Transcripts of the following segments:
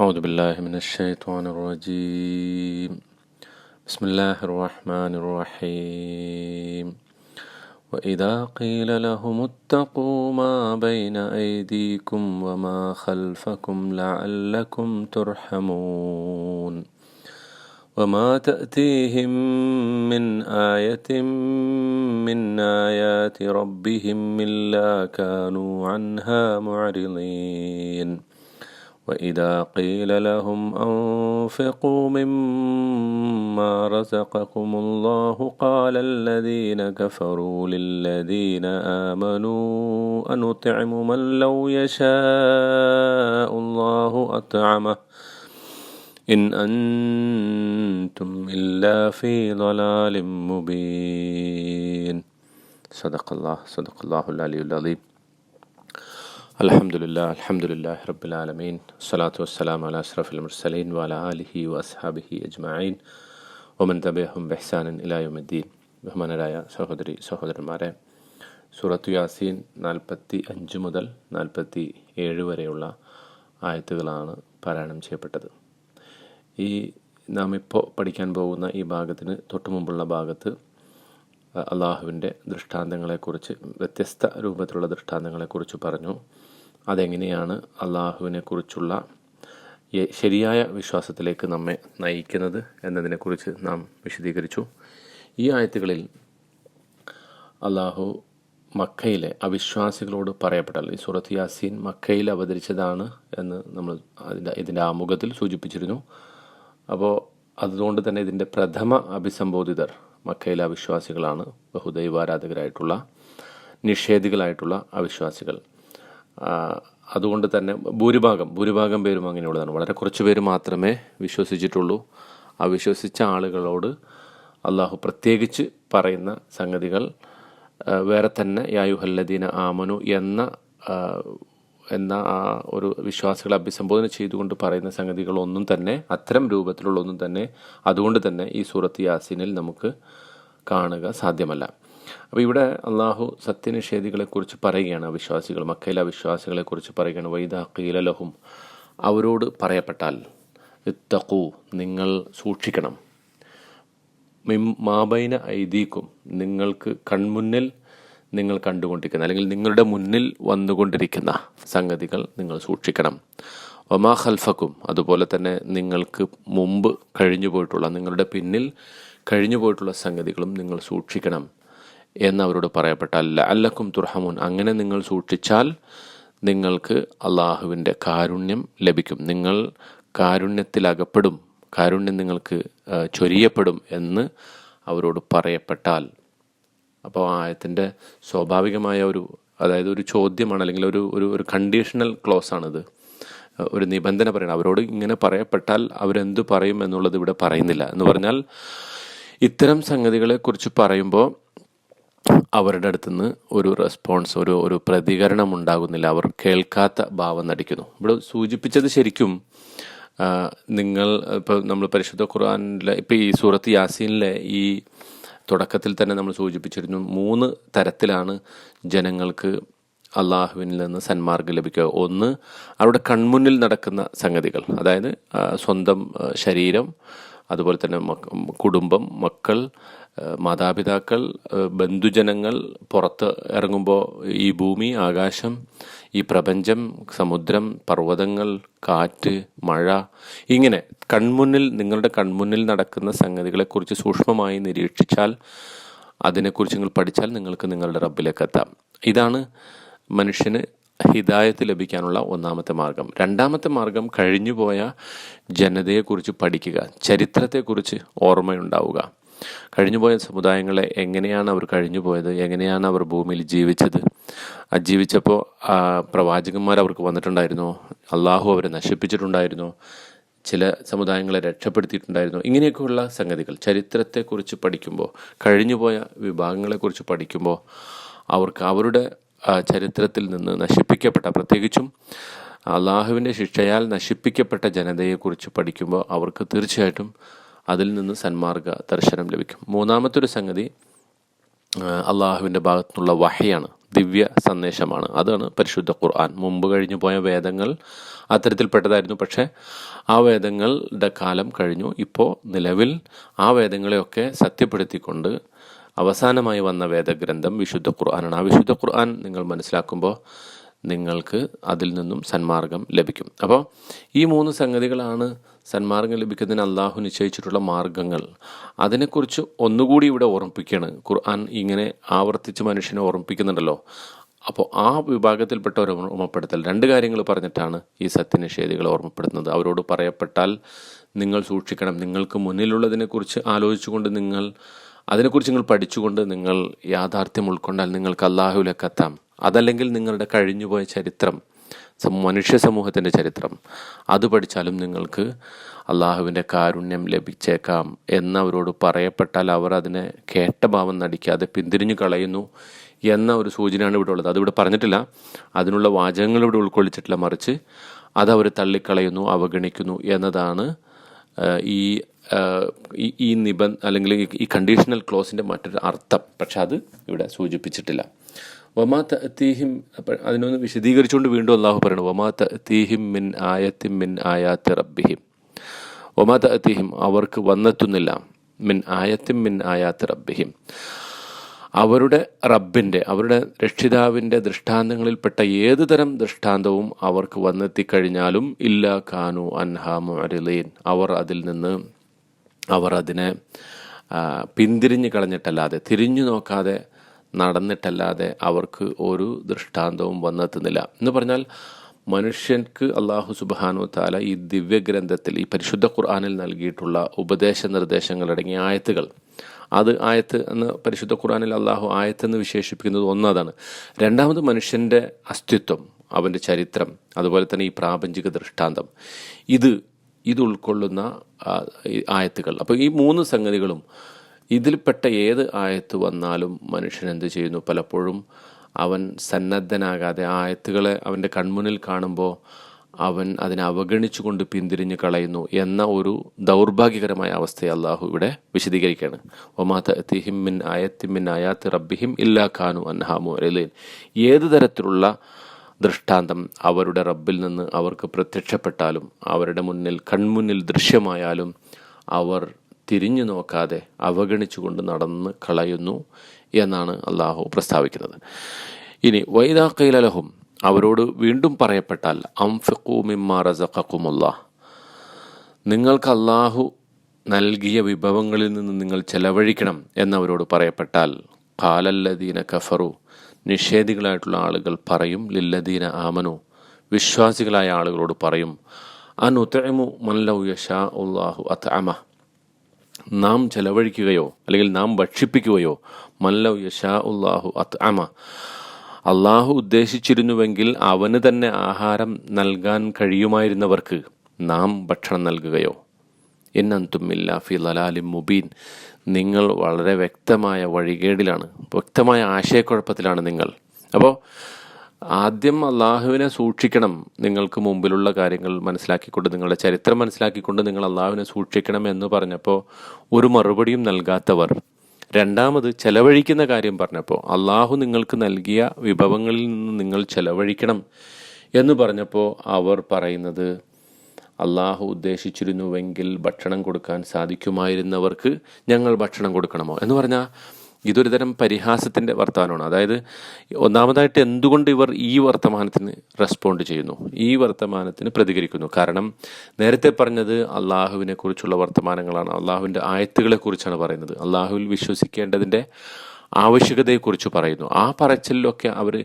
أعوذ بالله من الشيطان الرجيم. بسم الله الرحمن الرحيم. وإذا قيل لهم اتقوا ما بين أيديكم وما خلفكم لعلكم ترحمون. وما تأتيهم من آية من آيات ربهم إلا كانوا عنها معرضين. وإذا قيل لهم أنفقوا مما رزقكم الله قال الذين كفروا للذين آمنوا أنطعم من لو يشاء الله أطعمه إن أنتم إلا في ضلال مبين. صدق الله صدق الله العلي العظيم. അലഹമുല്ല അലഹമുല്ലാ റബ്ബുലാലമീൻ സ്വലാത്തു വസ്സലാം അല അഷ്റഫുൽ മുർസലീൻ വല അലിഹി വസ്ഹാബിഹി അജ്മീൻ ഒമൻ തബേഹും ബെഹ്സാനൻ ഇലായുമുദ്ദീൻ ബഹുമാനരായ സഹോദരി സഹോദരന്മാരെ സൂറത്തു യാസീൻ നാൽപ്പത്തി അഞ്ച് മുതൽ നാൽപ്പത്തി ഏഴ് വരെയുള്ള ആയത്തുകളാണ് പാരായണം ചെയ്യപ്പെട്ടത്. ഈ നാം ഇപ്പോൾ പഠിക്കാൻ പോകുന്ന ഈ ഭാഗത്തിന് തൊട്ടു മുമ്പുള്ള ഭാഗത്ത് അള്ളാഹുവിന്റെ ദൃഷ്ടാന്തങ്ങളെക്കുറിച്ച് വ്യത്യസ്ത രൂപത്തിലുള്ള ദൃഷ്ടാന്തങ്ങളെക്കുറിച്ച് പറഞ്ഞു. അതെങ്ങനെയാണ് അള്ളാഹുവിനെ കുറിച്ചുള്ള ശരിയായ വിശ്വാസത്തിലേക്ക് നമ്മെ നയിക്കുന്നത് എന്നതിനെക്കുറിച്ച് നാം വിശദീകരിച്ചു. ഈ ആയത്തുകളിൽ അള്ളാഹു മക്കയിലെ അവിശ്വാസികളോട് പറയപ്പെട്ടല്ലോ ഈ സൂറത്ത് യാസീൻ മക്കയിൽ അവതരിച്ചതാണ് എന്ന് നമ്മൾ അതിന്റെ ഇതിന്റെ ആമുഖത്തിൽ സൂചിപ്പിച്ചിരുന്നു. അപ്പോൾ അതുകൊണ്ട് തന്നെ ഇതിന്റെ പ്രഥമ അഭിസംബോധിതർ മക്കയിലെ അവിശ്വാസികളാണ് ബഹുദൈവാരാധകരായിട്ടുള്ള നിഷേധികളായിട്ടുള്ള അവിശ്വാസികൾ. അതുകൊണ്ട് തന്നെ ഭൂരിഭാഗം ഭൂരിഭാഗം പേരും അങ്ങനെയുള്ളതാണ്. വളരെ കുറച്ച് പേര് മാത്രമേ വിശ്വസിച്ചിട്ടുള്ളൂ. അവിശ്വസിച്ച വിശ്വസിച്ച ആളുകളോട് അള്ളാഹു പ്രത്യേകിച്ച് പറയുന്ന സംഗതികൾ വേറെ തന്നെ യായുഹല്ലദീന ആമനു എന്ന എന്ന ആ ഒരു വിശ്വാസികളെ അഭിസംബോധന ചെയ്തുകൊണ്ട് പറയുന്ന സംഗതികളൊന്നും തന്നെ അത്തരം രൂപത്തിലുള്ള ഒന്നും തന്നെ അതുകൊണ്ട് തന്നെ ഈ സൂറത്ത് യാസീനിൽ നമുക്ക് കാണുക സാധ്യമല്ല. അപ്പോൾ ഇവിടെ അള്ളാഹു സത്യനിഷേധികളെക്കുറിച്ച് പറയുകയാണ് അവിശ്വാസികൾ മക്കയിലെ അവിശ്വാസികളെക്കുറിച്ച് പറയുകയാണ്. വൈദാ കീലലഹും അവരോട് പറയപ്പെട്ടാൽ ഇത്തക്കു നിങ്ങൾ സൂക്ഷിക്കണം. മിം മാബൈന ഐദീക്കും നിങ്ങൾക്ക് കൺമുന്നിൽ നിങ്ങൾ കണ്ടുകൊണ്ടിരിക്കുന്ന അല്ലെങ്കിൽ നിങ്ങളുടെ മുന്നിൽ വന്നുകൊണ്ടിരിക്കുന്ന സംഗതികൾ നിങ്ങൾ സൂക്ഷിക്കണം. ഒമാ ഖൽഫക്കും അതുപോലെ തന്നെ നിങ്ങൾക്ക് മുമ്പ് കഴിഞ്ഞു പോയിട്ടുള്ള നിങ്ങളുടെ പിന്നിൽ കഴിഞ്ഞു പോയിട്ടുള്ള സംഗതികളും നിങ്ങൾ സൂക്ഷിക്കണം എന്ന് അവരോട് പറയപ്പെട്ടാൽ അല്ലക്കും തുർഹമുൻ അങ്ങനെ നിങ്ങൾ സൂക്ഷിച്ചാൽ നിങ്ങൾക്ക് അള്ളാഹുവിന്റെ കാരുണ്യം ലഭിക്കും. നിങ്ങൾ കാരുണ്യത്തിലകപ്പെടും കാരുണ്യം നിങ്ങൾക്ക് ചൊരിയപ്പെടും എന്ന് അവരോട് പറയപ്പെട്ടാൽ അപ്പോൾ ആയത്തിന്റെ സ്വാഭാവികമായ ഒരു അതായത് ഒരു ചോദ്യമാണ് അല്ലെങ്കിൽ ഒരു ഒരു ഒരു കണ്ടീഷണൽ ക്ലോസ് ആണിത്. ഒരു നിബന്ധന പറയണം. അവരോട് ഇങ്ങനെ പറയപ്പെട്ടാൽ അവരെന്ത് പറയും എന്നുള്ളത് ഇവിടെ പറയുന്നില്ല. എന്ന് പറഞ്ഞാൽ ഇത്തരം സംഗതികളെക്കുറിച്ച് പറയുമ്പോൾ അവരുടെ അടുത്തുനിന്ന് ഒരു റെസ്പോൺസ് ഒരു ഒരു പ്രതികരണം ഉണ്ടാകുന്നില്ല. അവർ കേൾക്കാത്ത ഭാവം നടിക്കുന്നു. ഇവിടെ സൂചിപ്പിച്ചത് ശരിക്കും നിങ്ങൾ ഇപ്പോൾ നമ്മൾ പരിശുദ്ധ ഖുർആാനിലെ ഇപ്പോൾ ഈ സൂറത്ത് യാസീനിലെ ഈ തുടക്കത്തിൽ തന്നെ നമ്മൾ സൂചിപ്പിച്ചിരുന്നു മൂന്ന് തരത്തിലാണ് ജനങ്ങൾക്ക് അള്ളാഹുവിനിൽ നിന്ന് സന്മാർഗം ലഭിക്കുക. ഒന്ന് അവരുടെ കൺമുന്നിൽ നടക്കുന്ന സംഗതികൾ. അതായത് സ്വന്തം ശരീരം അതുപോലെ തന്നെ കുടുംബം മക്കൾ മാതാപിതാക്കൾ ബന്ധുജനങ്ങൾ പുറത്ത് ഇറങ്ങുമ്പോൾ ഈ ഭൂമി ആകാശം ഈ പ്രപഞ്ചം സമുദ്രം പർവതങ്ങൾ കാറ്റ് മഴ ഇങ്ങനെ കൺമുന്നിൽ നിങ്ങളുടെ കൺമുന്നിൽ നടക്കുന്ന സംഗതികളെക്കുറിച്ച് സൂക്ഷ്മമായി നിരീക്ഷിച്ചാൽ അതിനെക്കുറിച്ച് നിങ്ങൾ പഠിച്ചാൽ നിങ്ങൾക്ക് നിങ്ങളുടെ റബ്ബിലേക്ക് എത്താം. ഇതാണ് മനുഷ്യന് ഹിദായത്ത് ലഭിക്കാനുള്ള ഒന്നാമത്തെ മാർഗം. രണ്ടാമത്തെ മാർഗം കഴിഞ്ഞുപോയ ജനതയെക്കുറിച്ച് പഠിക്കുക ചരിത്രത്തെക്കുറിച്ച് ഓർമ്മയുണ്ടാവുക. കഴിഞ്ഞുപോയ സമുദായങ്ങളെ എങ്ങനെയാണ് അവർ കഴിഞ്ഞുപോയത് എങ്ങനെയാണ് അവർ ഭൂമിയിൽ ജീവിച്ചത്? ജീവിച്ചപ്പോൾ പ്രവാചകന്മാർ അവർക്ക് വന്നിട്ടുണ്ടായിരുന്നോ അള്ളാഹു അവരെ നശിപ്പിച്ചിട്ടുണ്ടായിരുന്നോ ചില സമുദായങ്ങളെ രക്ഷപ്പെടുത്തിയിട്ടുണ്ടായിരുന്നു ഇങ്ങനെയൊക്കെയുള്ള സംഗതികൾ. ചരിത്രത്തെക്കുറിച്ച് പഠിക്കുമ്പോൾ കഴിഞ്ഞുപോയ വിഭാഗങ്ങളെക്കുറിച്ച് പഠിക്കുമ്പോൾ അവർക്ക് അവരുടെ ചരിത്രത്തിൽ നിന്ന് നശിപ്പിക്കപ്പെട്ട പ്രത്യേകിച്ചും അള്ളാഹുവിന്റെ ശിക്ഷയാൽ നശിപ്പിക്കപ്പെട്ട ജനതയെക്കുറിച്ച് പഠിക്കുമ്പോൾ അവർക്ക് തീർച്ചയായിട്ടും അതിൽ നിന്ന് സന്മാർഗ ദർശനം ലഭിക്കും. മൂന്നാമത്തൊരു സംഗതി അള്ളാഹുവിന്റെ ഭാഗത്തുനിന്നുള്ള വഹയാണ് ദിവ്യ സന്ദേശമാണ്. അതാണ് പരിശുദ്ധ ഖുർആൻ. മുമ്പ് കഴിഞ്ഞു പോയ വേദങ്ങൾ അത്തരത്തിൽപ്പെട്ടതായിരുന്നു പക്ഷേ ആ വേദങ്ങളുടെ കാലം കഴിഞ്ഞു. ഇപ്പോൾ നിലവിൽ ആ വേദങ്ങളെയൊക്കെ സത്യപ്പെടുത്തിക്കൊണ്ട് അവസാനമായി വന്ന വേദഗ്രന്ഥം വിശുദ്ധ ഖുർആനാണ്. ആ വിശുദ്ധ ഖുർആൻ നിങ്ങൾ മനസ്സിലാക്കുമ്പോൾ നിങ്ങൾക്ക് അതിൽ നിന്നും സന്മാർഗം ലഭിക്കും. അപ്പോൾ ഈ മൂന്ന് സംഗതികളാണ് സന്മാർഗം ലഭിക്കുന്നതിന് അള്ളാഹു നിശ്ചയിച്ചിട്ടുള്ള മാർഗങ്ങൾ. അതിനെക്കുറിച്ച് ഒന്നുകൂടി ഇവിടെ ഓർമ്മിപ്പിക്കുകയാണ്. ഖുർആൻ ഇങ്ങനെ ആവർത്തിച്ച് മനുഷ്യനെ ഓർമ്മിപ്പിക്കുന്നുണ്ടല്ലോ. അപ്പോൾ ആ വിഭാഗത്തിൽപ്പെട്ട ഒരു ഓർമ്മപ്പെടുത്തൽ. രണ്ട് കാര്യങ്ങൾ പറഞ്ഞിട്ടാണ് ഈ സത്യനിഷേധികളെ ഓർമ്മപ്പെടുത്തുന്നത്. അവരോട് പറയപ്പെട്ടാൽ നിങ്ങൾ സൂക്ഷിക്കണം. നിങ്ങൾക്ക് മുന്നിലുള്ളതിനെക്കുറിച്ച് ആലോചിച്ചുകൊണ്ട് നിങ്ങൾ അതിനെക്കുറിച്ച് നിങ്ങൾ പഠിച്ചുകൊണ്ട് നിങ്ങൾ യാഥാർത്ഥ്യം ഉൾക്കൊണ്ടാൽ നിങ്ങൾക്ക് അള്ളാഹുവിലേക്ക് എത്താം. അതല്ലെങ്കിൽ നിങ്ങളുടെ കഴിഞ്ഞുപോയ ചരിത്രം മനുഷ്യ സമൂഹത്തിന്റെ ചരിത്രം അത് പഠിച്ചാലും നിങ്ങൾക്ക് അള്ളാഹുവിന്റെ കാരുണ്യം ലഭിച്ചേക്കാം എന്നവരോട് പറയപ്പെട്ടാൽ അവർ അതിനെ കേട്ട ഭാവം നടിക്കാതെ പിന്തിരിഞ്ഞു കളയുന്നു എന്ന ഒരു സൂചനയാണ് ഇവിടെ ഉള്ളത്. അതിവിടെ പറഞ്ഞിട്ടില്ല. അതിനുള്ള വാചകങ്ങൾ ഇവിടെ ഉൾക്കൊള്ളിച്ചിട്ടില്ല. മറിച്ച് അതവർ തള്ളിക്കളയുന്നു അവഗണിക്കുന്നു എന്നതാണ് ഈ ഈ- ഈ നിബന്ധ അല്ലെങ്കിൽ ഈ- ഈ കണ്ടീഷണൽ ക്ലോസിന്റെ മറ്റൊരു അർത്ഥം. പക്ഷെ അത് ഇവിടെ സൂചിപ്പിച്ചിട്ടില്ല. വമാ തീഹിം അതിനൊന്ന് വിശദീകരിച്ചുകൊണ്ട് വീണ്ടും അള്ളാഹു പറയണം. വമാ തീഹിം മിൻ ആയത്തിം മിൻ ആയാത്തി റബ്ബിഹിം. വമാ തീഹിം അവർക്ക് വന്നെത്തുന്നില്ല. മിൻ ആയത്തിം മിൻ ആയാത്തി റബ്ബിഹിം. അവരുടെ റബ്ബിന്റെ അവരുടെ രക്ഷിതാവിന്റെ ദൃഷ്ടാന്തങ്ങളിൽപ്പെട്ട ഏത് തരം ദൃഷ്ടാന്തവും അവർക്ക് വന്നെത്തിക്കഴിഞ്ഞാലും ഇല്ല കാനു അൻഹാമു അരിലീൻ അവർ അതിൽ നിന്ന് അവർ അതിനെ പിന്തിരിഞ്ഞു കളഞ്ഞിട്ടല്ലാതെ തിരിഞ്ഞു നോക്കാതെ നടന്നിട്ടല്ലാതെ അവർക്ക് ഒരു ദൃഷ്ടാന്തവും വന്നെത്തുന്നില്ല. എന്ന് പറഞ്ഞാൽ മനുഷ്യർക്ക് അള്ളാഹു സുബാനു താല ഈ ദിവ്യഗ്രന്ഥത്തിൽ ഈ പരിശുദ്ധ ഖുർആാനിൽ നൽകിയിട്ടുള്ള ഉപദേശ നിർദ്ദേശങ്ങളടങ്ങിയ ആയത്തുകൾ അത് ആയത്ത് എന്ന് പരിശുദ്ധ ഖുറാനിൽ അള്ളാഹു ആയത്ത് എന്ന് വിശേഷിപ്പിക്കുന്നത് ഒന്നതാണ്. രണ്ടാമത് മനുഷ്യന്റെ അസ്തിത്വം അവന്റെ ചരിത്രം അതുപോലെ തന്നെ ഈ പ്രാപഞ്ചിക ദൃഷ്ടാന്തം. ഇത് ഇത് ഉൾക്കൊള്ളുന്ന ആയത്തുകൾ. അപ്പോൾ ഈ മൂന്ന് സംഗതികളും ഇതിൽപ്പെട്ട ഏത് ആയത്ത് വന്നാലും മനുഷ്യൻ എന്ത് ചെയ്യുന്നു? പലപ്പോഴും അവൻ സന്നദ്ധനാകാതെ ആയത്തുകളെ അവന്റെ കൺമുന്നിൽ കാണുമ്പോൾ അവൻ അതിനെ അവഗണിച്ചുകൊണ്ട് പിന്തിരിഞ്ഞ് കളയുന്നു എന്ന ഒരു ദൗർഭാഗ്യകരമായ അവസ്ഥയെ അള്ളാഹു ഇവിടെ വിശദീകരിക്കുകയാണ്. മിൻ ആയത്തിൻ മിൻ ആയാത്ത് റബ്ബിഹിം ഇല്ലാ ഖാനു അൻഹാമു അലീൻ ഏത് തരത്തിലുള്ള ദൃഷ്ടാന്തം അവരുടെ റബ്ബിൽ നിന്ന് അവർക്ക് പ്രത്യക്ഷപ്പെട്ടാലും അവരുടെ മുന്നിൽ കൺമുന്നിൽ ദൃശ്യമായാലും അവർ തിരിഞ്ഞു നോക്കാതെ അവഗണിച്ചുകൊണ്ട് നടന്ന് കളയുന്നു എന്നാണ് അള്ളാഹു പ്രസ്താവിക്കുന്നത്. ഇനി വൈദാക്കയിലലഹും അവരോട് വീണ്ടും പറയപ്പെട്ടാൽ അംഫിഖു നിങ്ങൾക്ക് അള്ളാഹു നൽകിയ വിഭവങ്ങളിൽ നിന്ന് നിങ്ങൾ ചെലവഴിക്കണം എന്നവരോട് പറയപ്പെട്ടാൽ കാലല്ലദീന കഫറു. നിഷേധികളായിട്ടുള്ള ആളുകൾ പറയും ലില്ലദീന ആമനു. വിശ്വാസികളായ ആളുകളോട് പറയും അനുത്തമു മല്ലൗ യഷാ ഉള്ളാഹു അത്അമ. നാം ചെലവഴിക്കുകയോ അല്ലെങ്കിൽ നാം ഭക്ഷിപ്പിക്കുകയോ മല്ലൗ യഷാ ഉള്ളാഹു അത്അമ. അള്ളാഹു ഉദ്ദേശിച്ചിരുന്നുവെങ്കിൽ അവന് തന്നെ ആഹാരം നൽകാൻ കഴിയുമായിരുന്നവർക്ക് നാം ഭക്ഷണം നൽകുകയോ. എന്നന്തുമില്ല ഫി ലലാലി മുബീൻ. നിങ്ങൾ വളരെ വ്യക്തമായ വഴികേടിലാണ് വ്യക്തമായ ആശയക്കുഴപ്പത്തിലാണ് നിങ്ങൾ. അപ്പോൾ ആദ്യം അള്ളാഹുവിനെ സൂക്ഷിക്കണം നിങ്ങൾക്ക് മുമ്പിലുള്ള കാര്യങ്ങൾ മനസ്സിലാക്കിക്കൊണ്ട് നിങ്ങളുടെ ചരിത്രം മനസ്സിലാക്കിക്കൊണ്ട് നിങ്ങൾ അള്ളാഹുവിനെ സൂക്ഷിക്കണം എന്ന് പറഞ്ഞപ്പോൾ ഒരു മറുപടിയും നൽകാത്തവർ രണ്ടാമത് ചെലവഴിക്കുന്ന കാര്യം പറഞ്ഞപ്പോൾ അള്ളാഹു നിങ്ങൾക്ക് നൽകിയ വിഭവങ്ങളിൽ നിന്ന് നിങ്ങൾ ചെലവഴിക്കണം എന്ന് പറഞ്ഞപ്പോൾ അവർ പറയുന്നത് അള്ളാഹു ഉദ്ദേശിച്ചിരുന്നുവെങ്കിൽ ഭക്ഷണം കൊടുക്കാൻ സാധിക്കുമായിരുന്നവർക്ക് ഞങ്ങൾ ഭക്ഷണം കൊടുക്കണമോ? എന്ന് പറഞ്ഞാൽ ഇതൊരു തരം പരിഹാസത്തിന്റെ വർത്തമാനമാണ്. അതായത് ഒന്നാമതായിട്ട് എന്തുകൊണ്ട് ഇവർ ഈ വർത്തമാനത്തിന് റെസ്പോണ്ട് ചെയ്യുന്നു? ഈ വർത്തമാനത്തിന് പ്രതികരിക്കുന്നു. കാരണം നേരത്തെ പറഞ്ഞത് അള്ളാഹുവിനെ കുറിച്ചുള്ള വർത്തമാനങ്ങളാണ്. അള്ളാഹുവിന്റെ ആയത്തുകളെ കുറിച്ചാണ് പറയുന്നത്. അള്ളാഹുവിൽ വിശ്വസിക്കേണ്ടതിന്റെ ആവശ്യകതയെക്കുറിച്ച് പറയുന്നു. ആ പറച്ചിലൊക്കെ അവർ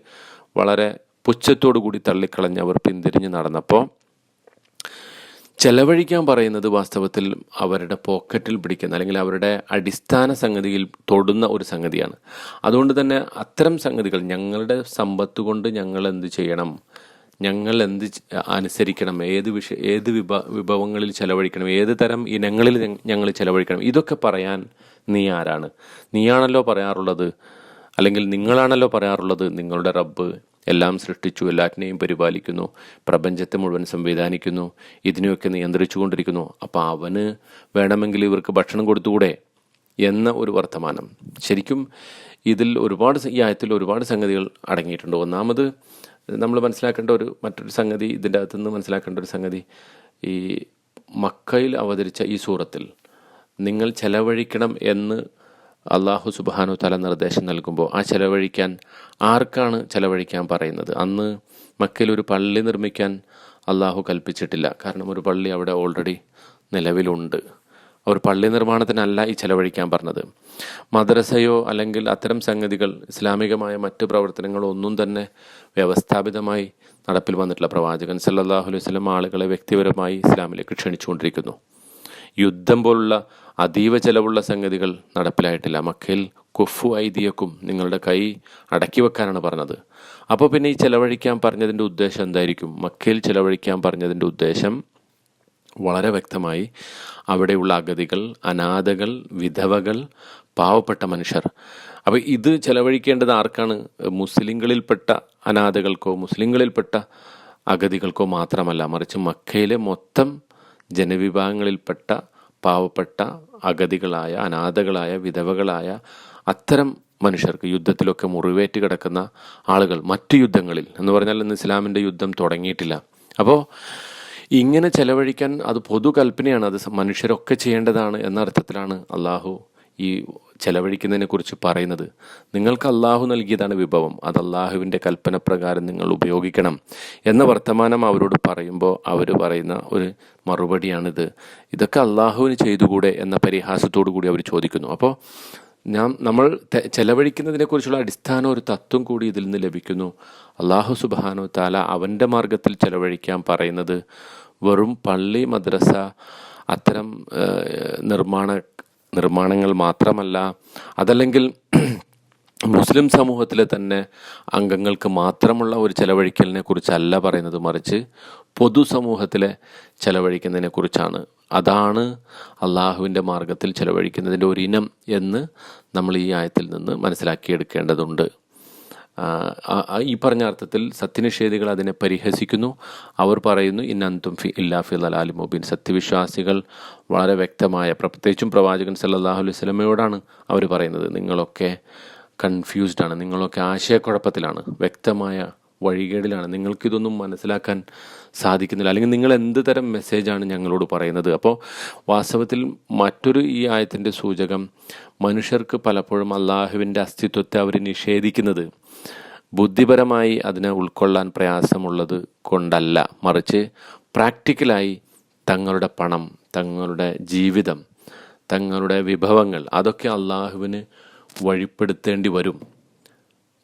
വളരെ പുച്ഛത്തോടു കൂടി തള്ളിക്കളഞ്ഞ് അവർ പിന്തിരിഞ്ഞ് നടന്നപ്പോൾ ചെലവഴിക്കാൻ പറയുന്നത് വാസ്തവത്തിൽ അവരുടെ പോക്കറ്റിൽ പിടിക്കുന്ന അല്ലെങ്കിൽ അവരുടെ അടിസ്ഥാന സംഗതിയിൽ തൊടുന്ന ഒരു സംഗതിയാണ്. അതുകൊണ്ട് തന്നെ അത്തരം സംഗതികൾ ഞങ്ങളുടെ സമ്പത്ത് കൊണ്ട് ഞങ്ങൾ എന്ത് ചെയ്യണം? ഞങ്ങൾ എന്ത് അനുസരിക്കണം? ഏത് വിഷ ഏത് വിഭ വിഭവങ്ങളിൽ ചെലവഴിക്കണം? ഏത് തരം ഇനങ്ങളിൽ ഞങ്ങൾ ചെലവഴിക്കണം? ഇതൊക്കെ പറയാൻ നീ ആരാണ്? നീയാണല്ലോ പറയാറുള്ളത്. അല്ലെങ്കിൽ നിങ്ങളാണല്ലോ പറയാറുള്ളത് നിങ്ങളുടെ റബ്ബ്. എല്ലാം സൃഷ്ടിച്ചു എല്ലാറ്റിനെയും പരിപാലിക്കുന്നു പ്രപഞ്ചത്തെ മുഴുവൻ സംവിധാനിക്കുന്നു ഇതിനെയൊക്കെ നിയന്ത്രിച്ചു കൊണ്ടിരിക്കുന്നു അപ്പോൾ അവന് വേണമെങ്കിൽ ഇവർക്ക് ഭക്ഷണം കൊടുത്തുകൂടെ എന്ന ഒരു വർത്തമാനം. ശരിക്കും ഇതിൽ ഒരുപാട് ഈ ആയത്തിൽ ഒരുപാട് സംഗതികൾ അടങ്ങിയിട്ടുണ്ട്. ഒന്നാമത് നമ്മൾ മനസ്സിലാക്കേണ്ട ഒരു മറ്റൊരു സംഗതി ഇതിന്റെ അകത്തു നിന്ന് മനസ്സിലാക്കേണ്ട ഒരു സംഗതി ഈ മക്കയിൽ അവതരിച്ച ഈ സൂറത്തിൽ നിങ്ങൾ ചെലവഴിക്കണം എന്ന് അള്ളാഹു സുബാനു തല നിർദ്ദേശം നൽകുമ്പോൾ ആ ചെലവഴിക്കാൻ ആർക്കാണ് ചെലവഴിക്കാൻ പറയുന്നത്? അന്ന് മക്കയിൽ ഒരു പള്ളി നിർമ്മിക്കാൻ അള്ളാഹു കൽപ്പിച്ചിട്ടില്ല. കാരണം ഒരു പള്ളി അവിടെ ഓൾറെഡി നിലവിലുണ്ട്. ഒരു പള്ളി നിർമ്മാണത്തിനല്ല ഈ ചെലവഴിക്കാൻ പറഞ്ഞത്. മദ്രസയോ അല്ലെങ്കിൽ അത്തരം സംഗതികൾ ഇസ്ലാമികമായ മറ്റു പ്രവർത്തനങ്ങളോ ഒന്നും തന്നെ വ്യവസ്ഥാപിതമായി നടപ്പിൽ വന്നിട്ടുള്ള പ്രവാചകൻ സല്ലല്ലാഹു അലൈഹി വസല്ലം ആളുകളെ വ്യക്തിപരമായി ഇസ്ലാമിലേക്ക് ക്ഷണിച്ചുകൊണ്ടിരിക്കുന്നു. യുദ്ധം പോലുള്ള അതീവ ചെലവുള്ള സംഗതികൾ നടപ്പിലായിട്ടില്ല. മക്കയിൽ കുഫു ഐതിയക്കും നിങ്ങളുടെ കൈ അടക്കി വെക്കാനാണ് പറഞ്ഞത്. അപ്പോൾ പിന്നെ ഈ ചെലവഴിക്കാൻ പറഞ്ഞതിന്റെ ഉദ്ദേശം എന്തായിരിക്കും? മക്കയിൽ ചെലവഴിക്കാൻ പറഞ്ഞതിന്റെ ഉദ്ദേശം വളരെ വ്യക്തമായി അവിടെയുള്ള അഗതികൾ അനാഥകൾ വിധവകൾ പാവപ്പെട്ട മനുഷ്യർ. അപ്പോൾ ഇത് ചെലവഴിക്കേണ്ടത് ആർക്കാണ്? മുസ്ലിങ്ങളിൽപ്പെട്ട അനാഥകൾക്കോ മുസ്ലിങ്ങളിൽപ്പെട്ട അഗതികൾക്കോ മാത്രമല്ല മറിച്ച് മക്കയിലെ മൊത്തം ജനവിഭാഗങ്ങളിൽപ്പെട്ട പാവപ്പെട്ട അഗതികളായ അനാഥകളായ വിധവകളായ അത്തരം മനുഷ്യർക്ക് യുദ്ധത്തിലൊക്കെ മുറിവേറ്റ് കിടക്കുന്ന ആളുകൾ മറ്റു യുദ്ധങ്ങളിൽ. എന്ന് പറഞ്ഞാൽ ഇന്ന് ഇസ്ലാമിന്റെ യുദ്ധം തുടങ്ങിയിട്ടില്ല. അപ്പോൾ ഇങ്ങനെ ചെലവഴിക്കാൻ അത് പൊതു കൽപ്പനയാണ് അത് മനുഷ്യരൊക്കെ ചെയ്യേണ്ടതാണ് എന്ന അർത്ഥത്തിലാണ് അള്ളാഹു ഈ ചെലവഴിക്കുന്നതിനെ കുറിച്ച് പറയുന്നത്. നിങ്ങൾക്ക് അള്ളാഹു നൽകിയതാണ് വിഭവം. അത് അള്ളാഹുവിന്റെ കൽപ്പന പ്രകാരം നിങ്ങൾ ഉപയോഗിക്കണം. എന്ന വർത്തമാനം അവരോട് പറയുമ്പോൾ അവർ പറയുന്ന ഒരു മറുപടിയാണിത്. ഇതൊക്കെ അള്ളാഹുവിന് ചെയ്തുകൂടെ എന്ന പരിഹാസത്തോടു കൂടി അവർ ചോദിക്കുന്നു. അപ്പോൾ ഞാൻ നമ്മൾ ചെലവഴിക്കുന്നതിനെ കുറിച്ചുള്ള അടിസ്ഥാന ഒരു തത്വം കൂടി ഇതിൽ നിന്ന് ലഭിക്കുന്നു. അള്ളാഹു സുബാനോ താല അവന്റെ മാർഗത്തിൽ ചെലവഴിക്കാൻ പറയുന്നത് വെറും പള്ളി മദ്രസ അത്തരം നിർമ്മാണ നിർമ്മാണങ്ങൾ മാത്രമല്ല അതല്ലെങ്കിൽ മുസ്ലിം സമൂഹത്തിലെ തന്നെ അംഗങ്ങൾക്ക് മാത്രമുള്ള ഒരു ചെലവഴിക്കലിനെ കുറിച്ചല്ല പറയുന്നത് മറിച്ച് പൊതുസമൂഹത്തിലെ ചെലവഴിക്കുന്നതിനെ കുറിച്ചാണ്. അതാണ് അള്ളാഹുവിന്റെ മാർഗത്തിൽ ചെലവഴിക്കുന്നതിന്റെ ഇനം എന്ന് നമ്മൾ ഈ ആയത്തിൽ നിന്ന് മനസ്സിലാക്കിയെടുക്കേണ്ടതുണ്ട്. ഈ പറഞ്ഞ അർത്ഥത്തിൽ സത്യനിഷേധികൾ അതിനെ പരിഹസിക്കുന്നു. അവർ പറയുന്നു ഇന്നന്തും ഫി ഇല്ലാ ഫി അലാലി മുബീൻ. സത്യവിശ്വാസികൾ വളരെ വ്യക്തമായ പ്രത്യേകിച്ചും പ്രവാചകൻ സല്ലാഹു അലൈഹി സ്വലമയോടാണ് അവർ പറയുന്നത്. നിങ്ങളൊക്കെ കൺഫ്യൂസ്ഡ് ആണ് നിങ്ങളൊക്കെ ആശയക്കുഴപ്പത്തിലാണ് വ്യക്തമായ വഴികേടിലാണ്. നിങ്ങൾക്കിതൊന്നും മനസ്സിലാക്കാൻ സാധിക്കുന്നില്ല. അല്ലെങ്കിൽ നിങ്ങൾ എന്ത് തരം മെസ്സേജാണ് ഞങ്ങളോട് പറയുന്നത്? അപ്പോൾ വാസ്തവത്തിൽ മറ്റൊരു ഈ ആയത്തിന്റെ സൂചകം മനുഷ്യർക്ക് പലപ്പോഴും അള്ളാഹുവിന്റെ അസ്തിത്വത്തെ അവർ നിഷേധിക്കുന്നത് ബുദ്ധിപരമായി അതിനെ ഉൾക്കൊള്ളാൻ പ്രയാസമുള്ളത് കൊണ്ടല്ല. മറിച്ച് പ്രാക്ടിക്കലായി തങ്ങളുടെ പണം തങ്ങളുടെ ജീവിതം തങ്ങളുടെ വിഭവങ്ങൾ അതൊക്കെ അള്ളാഹുവിന് വഴിപ്പെടുത്തേണ്ടി വരും.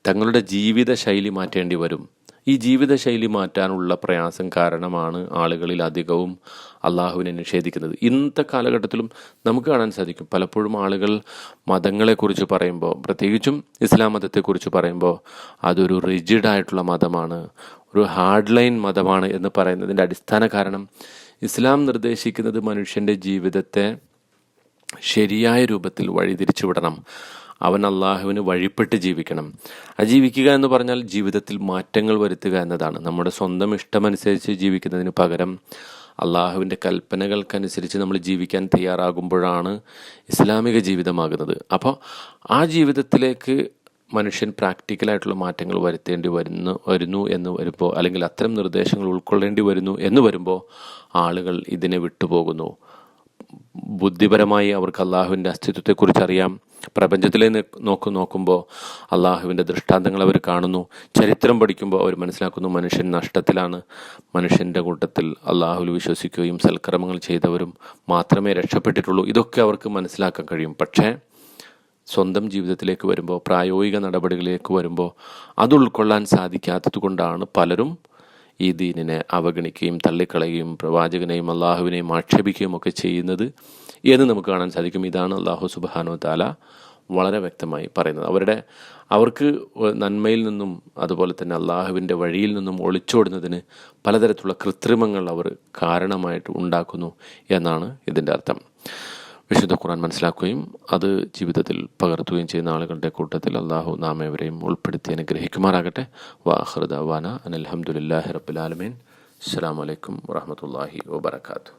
തങ്ങളുടെ ജീവിത ശൈലി മാറ്റേണ്ടി വരും. ഈ ജീവിതശൈലി മാറ്റാനുള്ള പ്രയാസം കാരണമാണ് ആളുകളിൽ അധികവും അള്ളാഹുവിനെ നിഷേധിക്കുന്നത്. ഇന്നത്തെ കാലഘട്ടത്തിലും നമുക്ക് കാണാൻ സാധിക്കും. പലപ്പോഴും ആളുകൾ മതങ്ങളെക്കുറിച്ച് പറയുമ്പോൾ പ്രത്യേകിച്ചും ഇസ്ലാം മതത്തെക്കുറിച്ച് പറയുമ്പോൾ അതൊരു റിജിഡായിട്ടുള്ള മതമാണ്. ഒരു ഹാർഡ് ലൈൻ മതമാണ് എന്ന് പറയുന്നതിന്റെ അടിസ്ഥാന കാരണം ഇസ്ലാം നിർദ്ദേശിക്കുന്നത് മനുഷ്യന്റെ ജീവിതത്തെ ശരിയായ രൂപത്തിൽ വഴിതിരിച്ചു വിടണം അവൻ അള്ളാഹുവിന് വഴിപ്പെട്ട് ജീവിക്കണം. ആ ജീവിക്കുക എന്ന് പറഞ്ഞാൽ ജീവിതത്തിൽ മാറ്റങ്ങൾ വരുത്തുക എന്നതാണ്. നമ്മുടെ സ്വന്തം ഇഷ്ടമനുസരിച്ച് ജീവിക്കുന്നതിന് പകരം അള്ളാഹുവിന്റെ കൽപ്പനകൾക്കനുസരിച്ച് നമ്മൾ ജീവിക്കാൻ തയ്യാറാകുമ്പോഴാണ് ഇസ്ലാമിക ജീവിതമാകുന്നത്. അപ്പോൾ ആ ജീവിതത്തിലേക്ക് മനുഷ്യൻ പ്രാക്ടിക്കലായിട്ടുള്ള മാറ്റങ്ങൾ വരുത്തേണ്ടി വരുന്നു വരുന്നു എന്ന് വരുമ്പോൾ അല്ലെങ്കിൽ അത്തരം നിർദ്ദേശങ്ങൾ ഉൾക്കൊള്ളേണ്ടി വരുന്നു എന്ന് വരുമ്പോൾ ആളുകൾ ഇതിനെ വിട്ടുപോകുന്നു. ബുദ്ധിപരമായി അവർക്ക് അള്ളാഹുവിന്റെ അസ്തിത്വത്തെക്കുറിച്ച് അറിയാം പ്രപഞ്ചത്തിലെ നോക്ക് നോക്കുമ്പോൾ അള്ളാഹുവിന്റെ ദൃഷ്ടാന്തങ്ങൾ അവർ കാണുന്നു. ചരിത്രം പഠിക്കുമ്പോൾ അവർ മനസ്സിലാക്കുന്നു മനുഷ്യൻ നഷ്ടത്തിലാണ്. മനുഷ്യന്റെ കൂട്ടത്തിൽ അള്ളാഹുൽ വിശ്വസിക്കുകയും സൽക്കർമ്മങ്ങൾ ചെയ്തവരും മാത്രമേ രക്ഷപ്പെട്ടിട്ടുള്ളൂ. ഇതൊക്കെ അവർക്ക് മനസ്സിലാക്കാൻ കഴിയും. പക്ഷേ സ്വന്തം ജീവിതത്തിലേക്ക് വരുമ്പോൾ പ്രായോഗിക നടപടികളിലേക്ക് വരുമ്പോൾ അത് ഉൾക്കൊള്ളാൻ സാധിക്കാത്തത് കൊണ്ടാണ് പലരും ഈ ദീനിനെ അവഗണിക്കുകയും തള്ളിക്കളയുകയും പ്രവാചകനെയും അള്ളാഹുവിനെയും ആക്ഷേപിക്കുകയും ഒക്കെ ചെയ്യുന്നത്. എന്ന് നമുക്ക് കാണാൻ സാധിക്കും. ഇതാണ് അള്ളാഹു സുബാനു താല വളരെ വ്യക്തമായി പറയുന്നത്. അവരുടെ അവർക്ക് നന്മയിൽ നിന്നും അതുപോലെ തന്നെ അള്ളാഹുവിന്റെ വഴിയിൽ നിന്നും ഒളിച്ചോടുന്നതിന് പലതരത്തിലുള്ള കൃത്രിമങ്ങൾ അവർ കാരണമായിട്ട് ഉണ്ടാക്കുന്നു എന്നാണ് ഇതിന്റെ അർത്ഥം. വിശുദ്ധ ഖുർആൻ മനസ്സിലാക്കുകയും അത് ജീവിതത്തിൽ പകർത്തുകയും ചെയ്യുന്ന ആളുകളുടെ കൂട്ടത്തിൽ അള്ളാഹു നാം എവരെയും ഉൾപ്പെടുത്തി അനുഗ്രഹിക്കുമാറാകട്ടെ. വാഹൃദ വാന അനൽഹമുല്ലാഹി റബുലാലമീൻ അസ്സാം വലൈക്കും വാഹമത്തല്ലാഹി വാബർക്കാത്തു